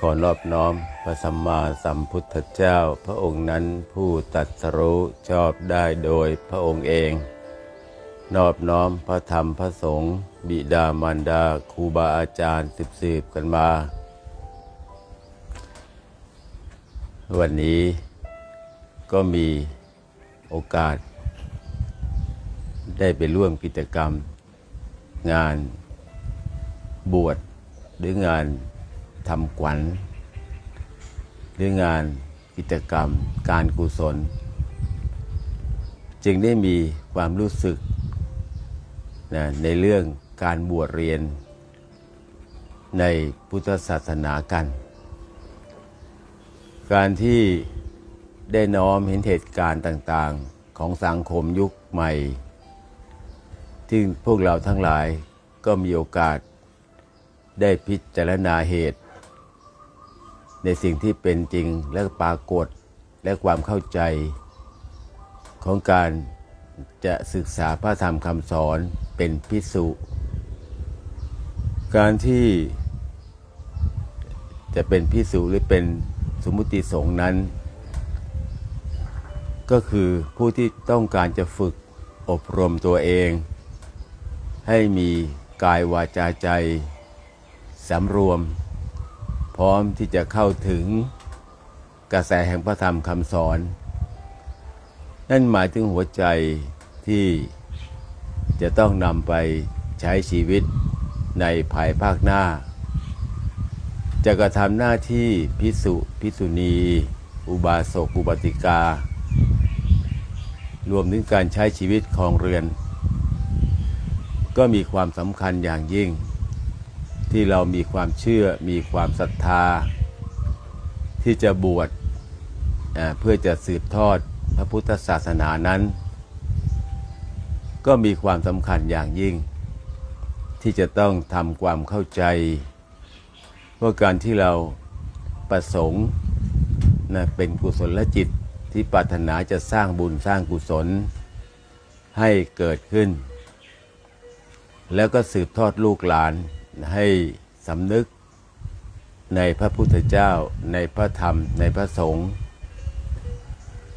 ขอนอบน้อมพระสัมมาสัมพุทธเจ้า พระองค์นั้นผู้ตัดสรู้ชอบได้โดยพระองค์เอง นอบน้อมพระธรรมพระสงฆ์บิดามารดาครูบาอาจารย์สืบสืบกันมา วันนี้ก็มีโอกาส ได้ไปร่วมกิจกรรม งานบวชหรืองาน ทำขวัญ หรืองานกิจกรรม การกุศล จึงได้มีความรู้สึกนะในเรื่องการบวชเรียน ในพุทธศาสนากัน การที่ได้น้อมเห็นเหตุการณ์ต่างๆของสังคมยุคใหม่ที่พวกเราทั้งหลายก็มีโอกาสได้พิจารณาเหตุ ในสิ่งที่เป็นจริงและปรากฏและความเข้าใจ ของการจะศึกษาพระธรรมคำสอนเป็นพิสุการที่จะเป็นพิสุหรือเป็นสมมุติสงฆ์นั้น ก็คือผู้ที่ต้องการจะฝึกอบรมตัวเอง ให้มีกายวาจาใจสำรวม พร้อมที่จะเข้าถึงกระแสแห่งพระธรรมคำสอน นั่นหมายถึงหัวใจที่จะต้องนำไปใช้ชีวิตในภายภาคหน้า จะกระทำหน้าที่พิสุพิสุณี อุบาสกอุบาติกา รวมถึงการใช้ชีวิตของเรือน ก็มีความสำคัญอย่างยิ่ง ที่เรามีความเชื่อมีความศรัทธา ที่จะบวชเพื่อจะสืบทอดพระพุทธศาสนานั้น ก็มีความสำคัญอย่างยิ่ง ที่จะต้องทำความเข้าใจ ว่าการที่เราประสงค์นะเป็นกุศลจิตที่ปรารถนาจะสร้างบุญสร้างกุศลให้เกิดขึ้น แล้วก็สืบทอดลูกหลาน ให้สำนึกในพระพุทธเจ้า ในพระธรรม ในพระสงฆ์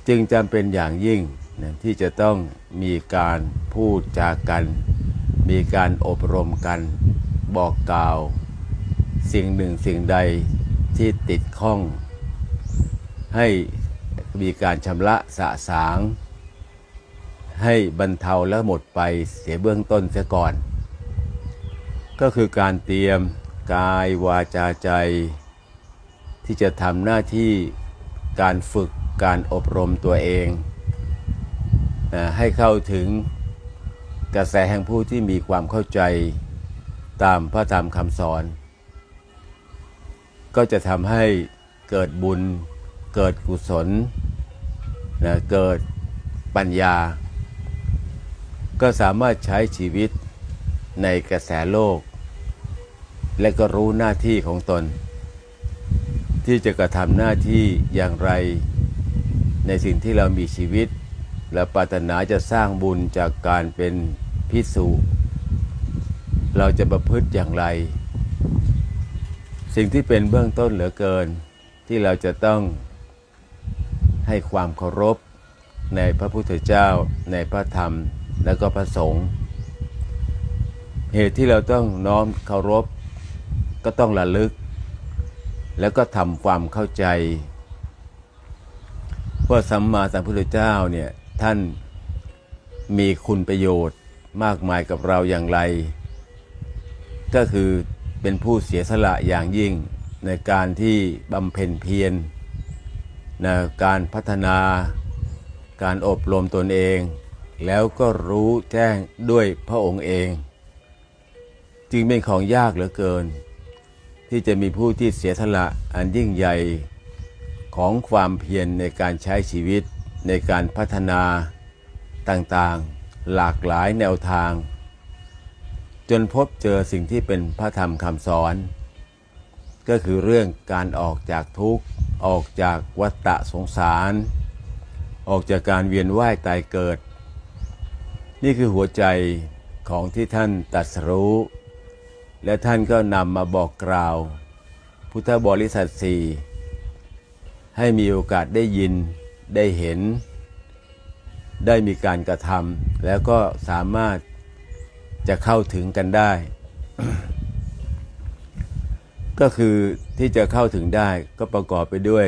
จึงจำเป็นอย่างยิ่งนะที่จะต้องมีการพูดจากัน มีการอบรมกัน บอกกล่าว สิ่งหนึ่งสิ่งใดที่ติดข้อง ให้มีการชำระสะสาง ให้บรรเทาและหมดไปเสียเบื้องต้นเสียก่อน ก็คือการเตรียมกายวาจาใจ ที่จะทำหน้าที่การฝึกการอบรมตัวเองนะให้เข้าถึงกระแสแห่งผู้ที่มีความเข้าใจตามพระธรรมคำสอน ก็จะทำให้เกิดบุญ เกิดกุศลนะเกิดปัญญา ก็สามารถใช้ชีวิตในกระแสโลก และก็รู้หน้าที่ของตน ที่จะกระทำหน้าที่อย่างไร ในสิ่งที่เรามีชีวิต และปรารถนาจะสร้างบุญจากการเป็นพิสูเราจะประพฤติอย่างไร สิ่งที่เป็นเบื้องต้นเหลือเกิน ที่เราจะต้องให้ความเคารพในพระพุทธเจ้า ในพระธรรมและก็พระสงฆ์เหตุที่เราต้องน้อมเคารพ ก็ต้องระลึก แล้วก็ทำความเข้าใจว่าสัมมาสัมพุทธเจ้าเนี่ยท่านมีคุณประโยชน์มากมายกับเราอย่างไร ก็คือเป็นผู้เสียสละอย่างยิ่งในการที่บำเพ็ญเพียรนะการพัฒนาการอบรมตนเอง แล้วก็รู้แจ้งด้วยพระองค์เอง จึงเป็นของยากเหลือเกิน ที่จะมีผู้ที่เสียสละอันยิ่งใหญ่ของความเพียรในการใช้ชีวิตในการพัฒนาต่างๆ หลากหลายแนวทาง จนพบเจอสิ่งที่เป็นพระธรรมคำสอน ก็คือเรื่องการออกจากทุกข์ ออกจากวัฏฏะสงสาร ออกจากการเวียนว่ายตายเกิด นี่คือหัวใจของที่ท่านตรัสรู้ และท่านก็นำมาบอกกล่าวพุพุทธบริษัทสี่ให้มีโอกาสได้ยินได้เห็น ได้มีการกระทำแล้วก็สามารถจะเข้าถึงกันได้ ก็คือที่จะเข้าถึงได้ก็ประกอบไปด้วย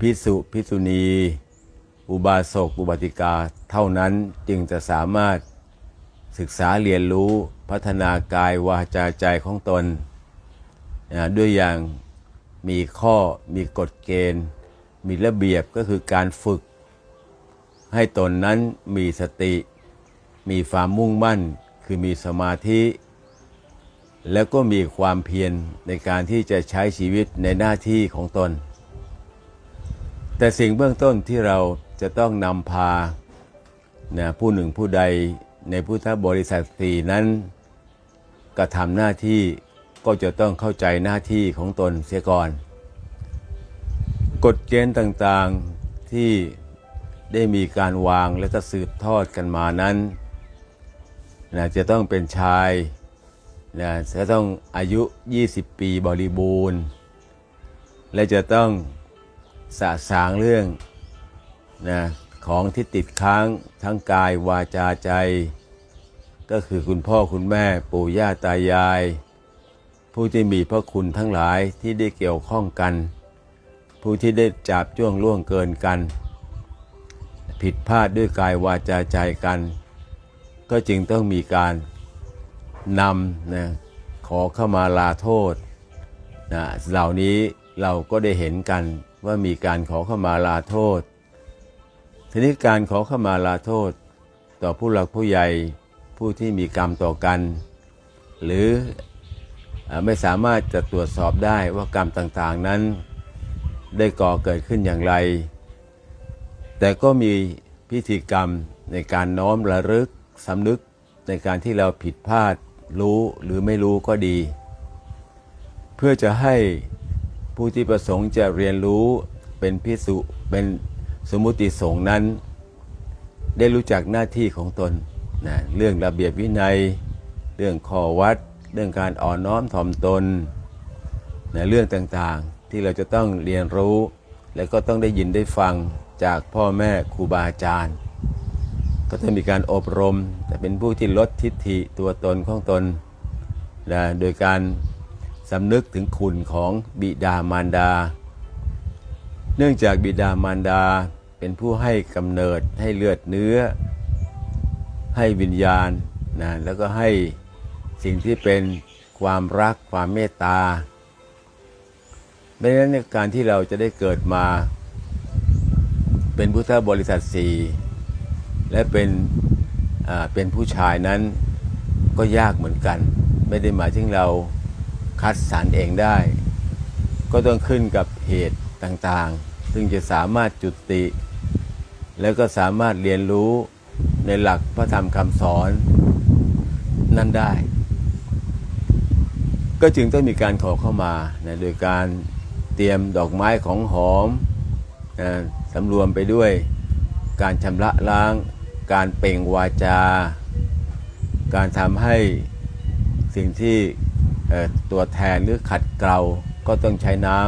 พิสุพิสุณี อุบาสก อุบาติกา เท่านั้นจึงจะสามารถศึกษาเรียนรู้ พัฒนากายวาจาใจของตนนะด้วยอย่างมีข้อมีกฎเกณฑ์ มีระเบียบก็คือการฝึก ให้ตนนั้นมีสติ มีความมุ่งมั่น คือมีสมาธิ แล้วก็มีความเพียรในการที่จะใช้ชีวิตในหน้าที่ของตน แต่สิ่งเบื้องต้นที่เราจะต้องนำพานะผู้หนึ่งผู้ใด ในพุทธบริษัทสี่นั้นกระทำหน้าที่ก็จะต้องเข้าใจหน้าที่ของตนเสียก่อน กฎเกณฑ์ต่างๆที่ได้มีการวางและก็สืบทอดกันมานั้นนะจะต้องเป็นชายนะจะต้องอายุ 20 ปีบริบูรณ์ และจะต้องสะสางเรื่องนะ ของที่ติดค้างทั้งกายวาจาใจ ก็คือคุณพ่อคุณแม่ปู่ย่าตายาย ผู้ที่มีพระคุณทั้งหลายที่ได้เกี่ยวข้องกัน ผู้ที่ได้จับจ้วงล่วงเกินกัน ผิดพลาดด้วยกายวาจาใจกัน ก็จึงต้องมีการนำนะขอเข้ามาลาโทษนะเหล่านี้เราก็ได้เห็นกันว่ามีการขอเข้ามาลาโทษ ทีนี้การขอเข้ามาลาโทษ ต่อผู้หลักผู้ใหญ่ผู้ที่มีกรรมต่อกัน หรือไม่สามารถจะตรวจสอบได้ว่ากรรมต่างๆนั้น ได้ก่อเกิดขึ้นอย่างไร แต่ก็มีพิธีกรรมในการน้อมระลึกสำนึกในการที่เราผิดพลาดรู้หรือไม่รู้ก็ดี เพื่อจะให้ผู้ที่ประสงค์จะเรียนรู้เป็นพิสุเป็น สมุติสงฆ์นั้น ได้รู้จักหน้าที่ของตนนะเรื่องระเบียบวินัย เรื่องข้อวัด เรื่องการอ่อนน้อมถ่อมตนนะเรื่องต่างๆที่เราจะต้องเรียนรู้ และก็ต้องได้ยินได้ฟังจากพ่อแม่ครูบาอาจารย์ ก็จะมีการอบรม แต่เป็นผู้ที่ลดทิฏฐิตัวตนของตนนะโดยการสำนึกถึงคุณของบิดามารดา เนื่องจากบิดามารดา เป็นผู้ให้กำเนิดให้เลือดเนื้อ ให้วิญญาณนะแล้วก็ให้สิ่งที่เป็นความรักความเมตตาดังนั้นเนี่ยการที่เราจะได้เกิดมา เป็นพุทธบริษัทสี่และเป็นเป็นผู้ชายนั้นก็ยากเหมือนกัน ไม่ได้หมายถึงเราคัดสรรเองได้ ก็ต้องขึ้นกับเหตุต่างๆ ซึ่งจะสามารถจุติ แล้วก็สามารถเรียนรู้ในหลักพระธรรมคำสอนนั่นได้ ก็จึงต้องมีการขอเข้ามานะโดยการเตรียมดอกไม้ของหอมนะสำรวมไปด้วยการชำระล้าง การเป่งวาจา การทำให้สิ่งที่ตัวแทนหรือขัดเกลา ก็ต้องใช้น้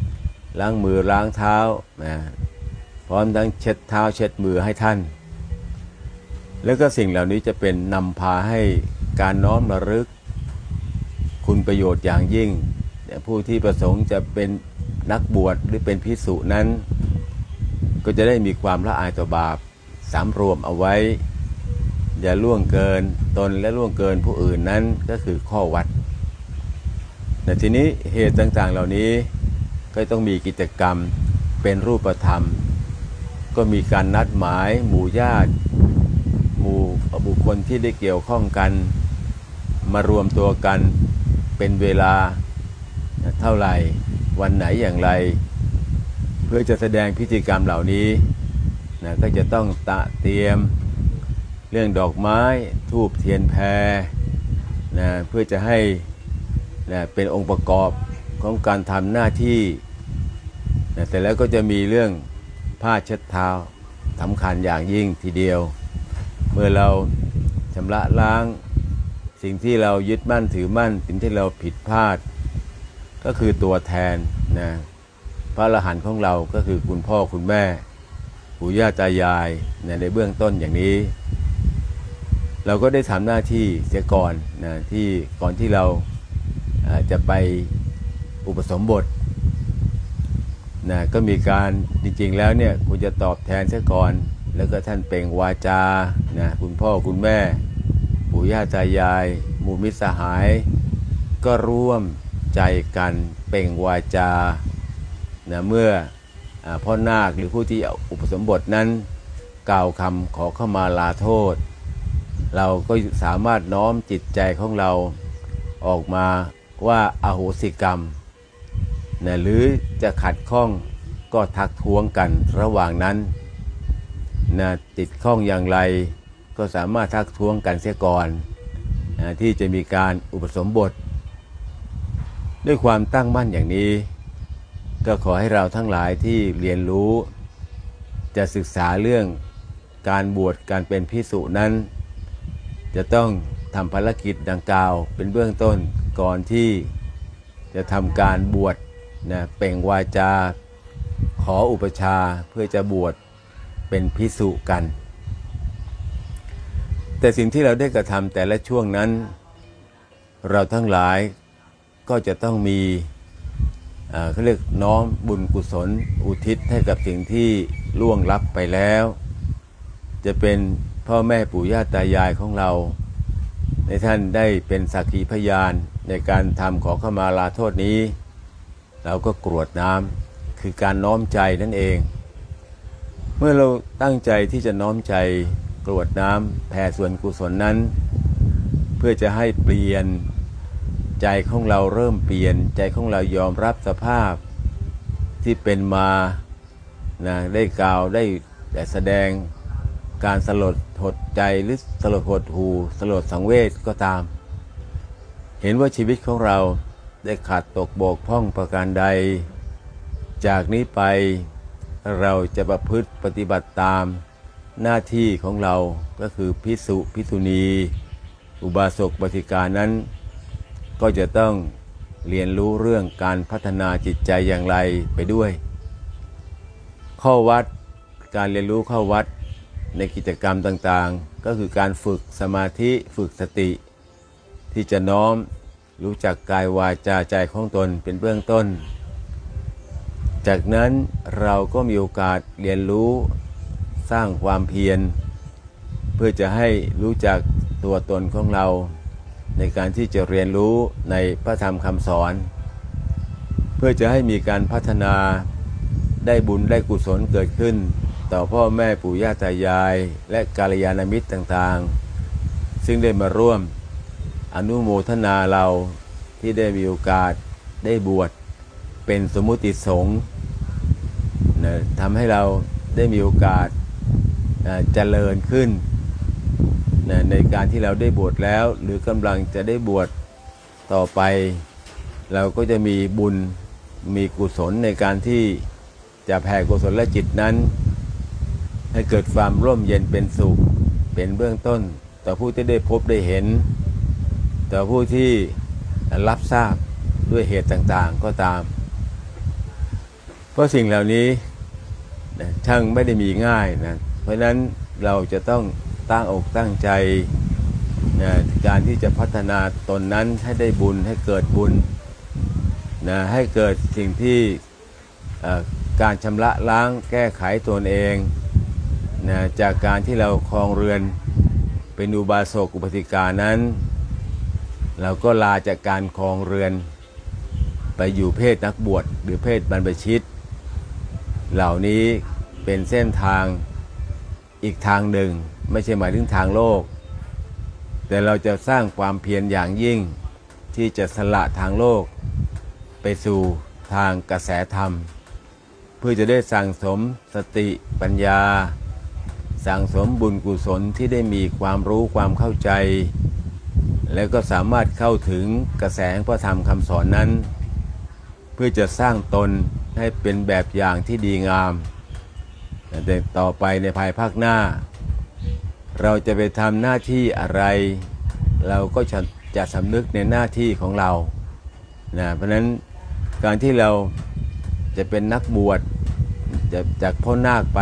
ำล้างมือล้างเท้านะ พร้อมทั้งเช็ดเท้าเช็ดมือให้ท่าน แล้วก็สิ่งเหล่านี้จะเป็นนำพาให้การน้อมระลึก คุณประโยชน์อย่างยิ่งผู้ที่ประสงค์จะเป็นนักบวชหรือเป็นพิสุนั้น ก็จะได้มีความละอายต่อบาปสำรวมเอาไว้ อย่าล่วงเกินตนและล่วงเกินผู้อื่นนั้นก็คือข้อวัดแต่ทีนี้เหตุต่างๆเหล่านี้ก็ต้องมีกิจกรรมเป็นรูปธรรม ก็มีการนัดหมายหมู่ญาติ หมู่บุคคลที่ได้เกี่ยวข้องกัน มารวมตัวกันเป็นเวลาเท่าไหร่วันไหนอย่างไร เพื่อจะแสดงพิธีกรรมเหล่านี้นะก็จะต้องตะเตรียมเรื่องดอกไม้ทูบเทียนแพรนะเพื่อจะให้นะเป็นองค์ประกอบของการทำหน้าที่นะแต่แล้วก็จะมีเรื่อง ผ้าเช็ดเท้าสำคัญอย่างยิ่งทีเดียว เมื่อเราชำระล้าง สิ่งที่เรายึดมั่นถือมั่น สิ่งที่เราผิดพลาด ก็คือตัวแทนนะพระอรหันต์ของเราก็คือคุณพ่อคุณแม่ปู่ย่าตายายนะในเบื้องต้นอย่างนี้ เราก็ได้ทำหน้าที่เสียก่อนนะที่ก่อนที่เราจะไปอุปสมบท นะก็มีการจริงๆแล้วเนี่ยคุณจะตอบแทนเสียก่อน แล้วก็ท่านเป่งวาจานะคุณพ่อคุณแม่ ปู่ย่าตายาย หมู่มิตรสหาย ก็ร่วมใจกันเป่งวาจานะเมื่ออพ่อนาคหรือผู้ที่อุปสมบทนั้น กล่าวคำขอเข้ามาลาโทษ เราก็สามารถน้อมจิตใจของเราออกมาว่าอาโหสิกรรม นะหรือจะขัดข้องก็ทักท้วงกันระหว่างนั้นนะติดข้องอย่างไรก็สามารถทักท้วงกันเสียก่อนนะที่จะมีการอุปสมบท ด้วยความตั้งมั่นอย่างนี้ ก็ขอให้เราทั้งหลายที่เรียนรู้ จะศึกษาเรื่องการบวชการเป็นพิสุนั้น จะต้องทำภารกิจดังกล่าวเป็นเบื้องต้นก่อนที่จะทำการบวช นะเปล่งวาจา ขออุปชาเพื่อจะบวชเป็นพิสุกัน แต่สิ่งที่เราได้กระทำแต่ละช่วงนั้น เราทั้งหลายก็จะต้องมีเขาเรียกน้อมบุญกุศลอุทิศให้กับสิ่งที่ล่วงลับไปแล้ว จะเป็นพ่อแม่ปู่ย่าตายายของเรา ในท่านได้เป็นสักขีพยานในการทำขอขมาลาโทษนี้ เราก็กรวดน้ำคือการน้อมใจนั่นเอง เมื่อเราตั้งใจที่จะน้อมใจกรวดน้ำแผ่ส่วนกุศลนั้น เพื่อจะให้เปลี่ยนใจของเราเริ่มเปลี่ยนใจของเรายอมรับสภาพที่เป็นมานะได้กล่าวได้แต่แสดงการสลดหดใจหรือสลดหดหูสลดสังเวชก็ตาม เห็นว่าชีวิตของเรา ได้ขาดตกบกพร่องประการใด จากนี้ไปเราจะประพฤติปฏิบัติตามหน้าที่ของเราก็คือพิสุพิสุณี อุบาสกบติกานั้น ก็จะต้องเรียนรู้เรื่องการพัฒนาจิตใจอย่างไรไปด้วย ข้อวัดการเรียนรู้เข้าวัดในกิจกรรมต่างๆ ก็คือการฝึกสมาธิฝึกสติ ที่จะน้อม รู้จักกายวาจาใจของตนเป็นเบื้องต้น จากนั้นเราก็มีโอกาสเรียนรู้สร้างความเพียร เพื่อจะให้รู้จักตัวตนของเรา ในการที่จะเรียนรู้ในพระธรรมคำสอน เพื่อจะให้มีการพัฒนาได้บุญได้กุศลเกิดขึ้น ต่อพ่อแม่ปู่ย่าตายาย และกาลยานามิตรต่างๆ ซึ่งได้มาร่วม อนุโมทนาเราที่ได้มีโอกาสได้บวชเป็นสมุติสงฆ์นะทำให้เราได้มีโอกาสเจริญขึ้นนะในการที่เราได้บวชแล้ว หรือกำลังจะได้บวชต่อไป เราก็จะมีบุญมีกุศลในการที่จะแผ่กุศลและจิตนั้น ให้เกิดความร่มเย็นเป็นสุขเป็นเบื้องต้น ต่อผู้ที่ได้พบได้เห็น ต่อผู้ที่รับทราบด้วยเหตุต่างๆก็ตาม เพราะสิ่งเหล่านี้นะช่างไม่ได้มีง่ายนะเพราะนั้นเราจะต้องตั้งอกตั้งใจนะการที่จะพัฒนาตนนั้นให้ได้บุญให้เกิดบุญนะให้เกิดสิ่งที่การชำระล้างแก้ไขตนเองนะจากการที่เราครองเรือนเป็นอุบาสกอุปติกานั้น เราก็ลาจากการครองเรือน ไปอยู่เพศนักบวชหรือเพศบรรพชิต เหล่านี้เป็นเส้นทางอีกทางหนึ่ง ไม่ใช่หมายถึงทางโลก แต่เราจะสร้างความเพียรอย่างยิ่ง ที่จะสละทางโลก ไปสู่ทางกระแสธรรม เพื่อจะได้สั่งสมสติปัญญา สั่งสมบุญกุศลที่ได้มีความรู้ความเข้าใจ แล้วก็สามารถเข้าถึงกระแสแห่งพระธรรมคำสอนนั้น เพื่อจะสร้างตนให้เป็นแบบอย่างที่ดีงามแต่ต่อไปในภายภาคหน้า เราจะไปทำหน้าที่อะไร เราก็จะจะสำนึกในหน้าที่ของเรานะเพราะฉะนั้นการที่เราจะเป็นนักบวชจะจากพ่อนาคไป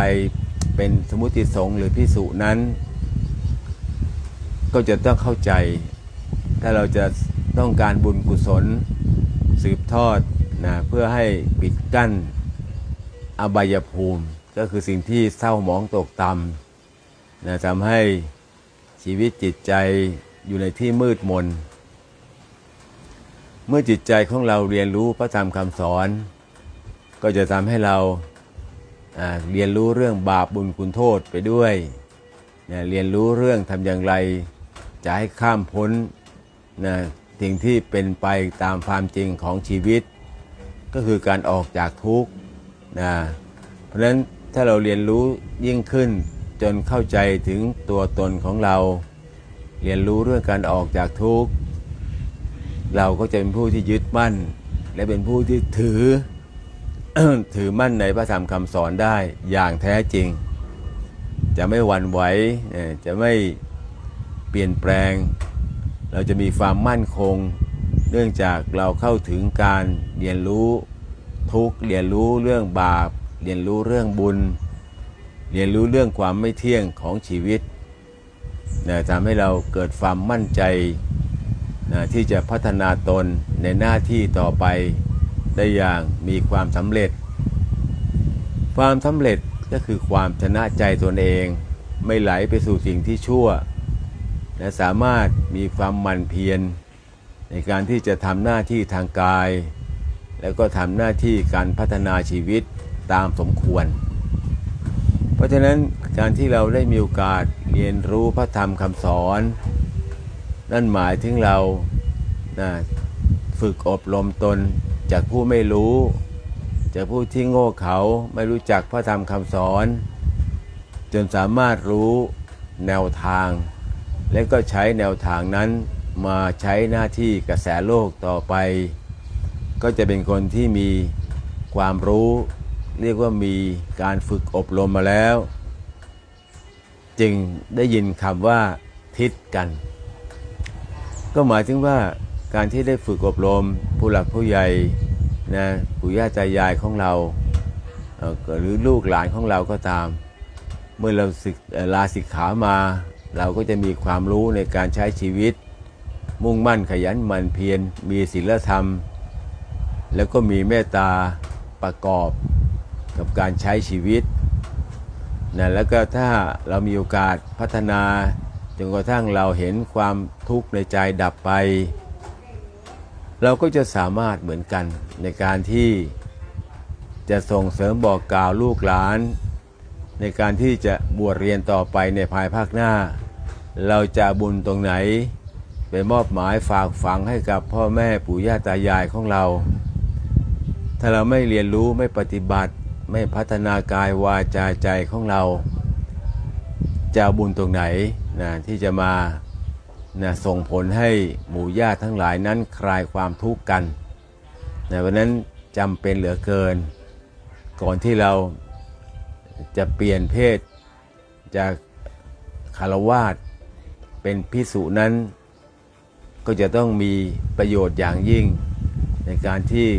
เป็นสมุติสงฆ์หรือพิสุนั้น ก็จะต้องเข้าใจ ถ้าเราจะต้องการบุญกุศลสืบทอดนะเพื่อให้ปิดกั้นอบายภูมิ ก็คือสิ่งที่เศร้าหมองตกต่ำนะทำให้ชีวิตจิตใจอยู่ในที่มืดมน เมื่อจิตใจของเราเรียนรู้พระธรรมคำสอน ก็จะทำให้เราเรียนรู้เรื่องบาปบุญคุณโทษไปด้วยนะเรียนรู้เรื่องทำอย่างไร จะให้ข้ามพ้น นะสิ่งที่เป็นไปตามความจริงของชีวิต ก็คือการออกจากทุกข์นะเพราะฉะนั้นถ้าเราเรียนรู้ยิ่งขึ้นจนเข้าใจถึงตัวตนของเรา เรียนรู้เรื่องการออกจากทุกข์เราก็จะเป็นผู้ที่ยึดมั่น และเป็นผู้ที่ถือถือมั่นในพระธรรมคำสอนได้อย่างแท้จริง จะไม่หวั่นไหวจะไม่เปลี่ยนแปลง เราจะมีความมั่นคง เนื่องจากเราเข้าถึงการเรียนรู้ทุกเรียนรู้เรื่องบาป เรียนรู้เรื่องบุญ เรียนรู้เรื่องความไม่เที่ยงของชีวิตนะทำให้เราเกิดความมั่นใจนะที่จะพัฒนาตนในหน้าที่ต่อไปได้อย่างมีความสำเร็จ ความสำเร็จก็คือความชนะใจตนเอง ไม่ไหลไปสู่สิ่งที่ชั่ว และสามารถมีความหมั่นเพียร ในการที่จะทำหน้าที่ทางกาย แล้วก็ทำหน้าที่การพัฒนาชีวิตตามสมควร เพราะฉะนั้นการที่เราได้มีโอกาสเรียนรู้พระธรรมคำสอน นั่นหมายถึงเรานะฝึกอบรมตนจากผู้ไม่รู้ จากผู้ที่โง่เขาไม่รู้จักพระธรรมคำสอน จนสามารถรู้แนวทาง และก็ใช้แนวทางนั้นมาใช้หน้าที่กระแสโลกต่อไป ก็จะเป็นคนที่มีความรู้ เรียกว่ามีการฝึกอบรมมาแล้ว จึงได้ยินคำว่าทิศกัน ก็หมายถึงว่าการที่ได้ฝึกอบรมผู้หลักผู้ใหญ่นะปู่ย่าตายายของเราหรือลูกหลานของเราก็ตาม เมื่อเราศึกลาสิกขามา เราก็จะมีความรู้ในการใช้ชีวิต มุ่งมั่นขยันหมั่นเพียรมีศีลธรรม แล้วก็มีเมตตาประกอบกับการใช้ชีวิตนะแล้วก็ถ้าเรามีโอกาสพัฒนาจนกระทั่งเราเห็นความทุกข์ในใจดับไป เราก็จะสามารถเหมือนกันในการที่จะส่งเสริมบอกกล่าวลูกหลาน ในการที่จะบวชเรียนต่อไปในภายภาคหน้า เราจะบุญตรงไหน ไปมอบหมายฝากฝังให้กับพ่อแม่ปู่ย่าตายายของเรา ถ้าเราไม่เรียนรู้ไม่ปฏิบัติไม่พัฒนากายวาจาใจของเรา จะบุญตรงไหนนะที่จะมานะส่งผลให้หมู่ญาติทั้งหลายนั้นคลายความทุกข์กันนะวันนั้นจำเป็นเหลือเกิน ก่อนที่เราจะเปลี่ยนเพศจากคารวาส เป็นพิสุนั้น ก็จะต้องมีประโยชน์อย่างยิ่ง ในการที่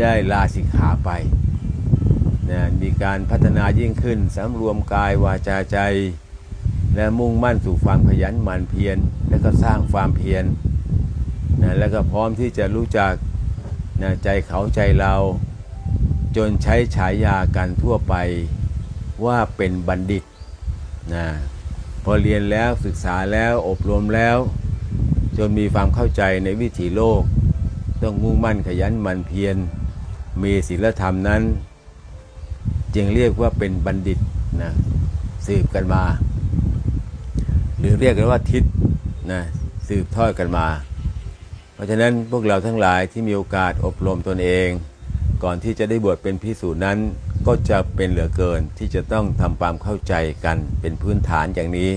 ได้ลาสิกขาไปนะมีการพัฒนายิ่งขึ้นสำรวมกายวาจาใจ และมุ่งมั่นสู่ความขยันหมั่นเพียรและก็สร้างความเพียรนะแล้วก็พร้อมที่จะรู้จักนะใจเขาใจเรา จนใช้ฉายากันทั่วไปว่าเป็นบัณฑิตนะ พอเรียนแล้วศึกษาแล้วอบรมแล้ว จนมีความเข้าใจในวิถีโลก ต้องมุ่งมั่นขยันหมั่นเพียรมีศีลธรรมนั้น จึงเรียกว่าเป็นบัณฑิตนะสืบกันมา หรือเรียกกันว่าทิศนะสืบทอดกันมา เพราะฉะนั้นพวกเราทั้งหลายที่มีโอกาสอบรมตนเอง ก่อนที่จะได้บวชเป็นพิสูจน์นั้น ก็จะเป็นเหลือเกินที่จะต้องทำความเข้าใจกันเป็นพื้นฐานอย่างนี้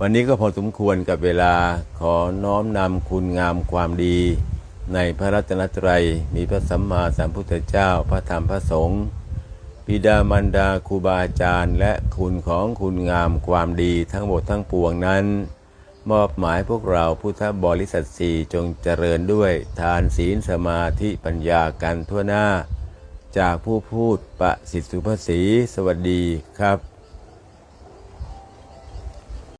วันนี้ก็พอสมควรกับเวลาขอน้อมนำคุณงามความดี ในพระรัตนตรัย มีพระสัมมาสัมพุทธเจ้าพระธรรมพระสงฆ์ปิดามันดาครูบาอาจารย์ และคุณของคุณงามความดีทั้งหมดทั้งปวงนั้น มอบหมายพวกเราพุทธบริษัทสี่จงเจริญด้วยทานศีลสมาธิปัญญากันทั่วหน้า จากผู้พูดประสิทธิสุภาษีสวัสดีครับ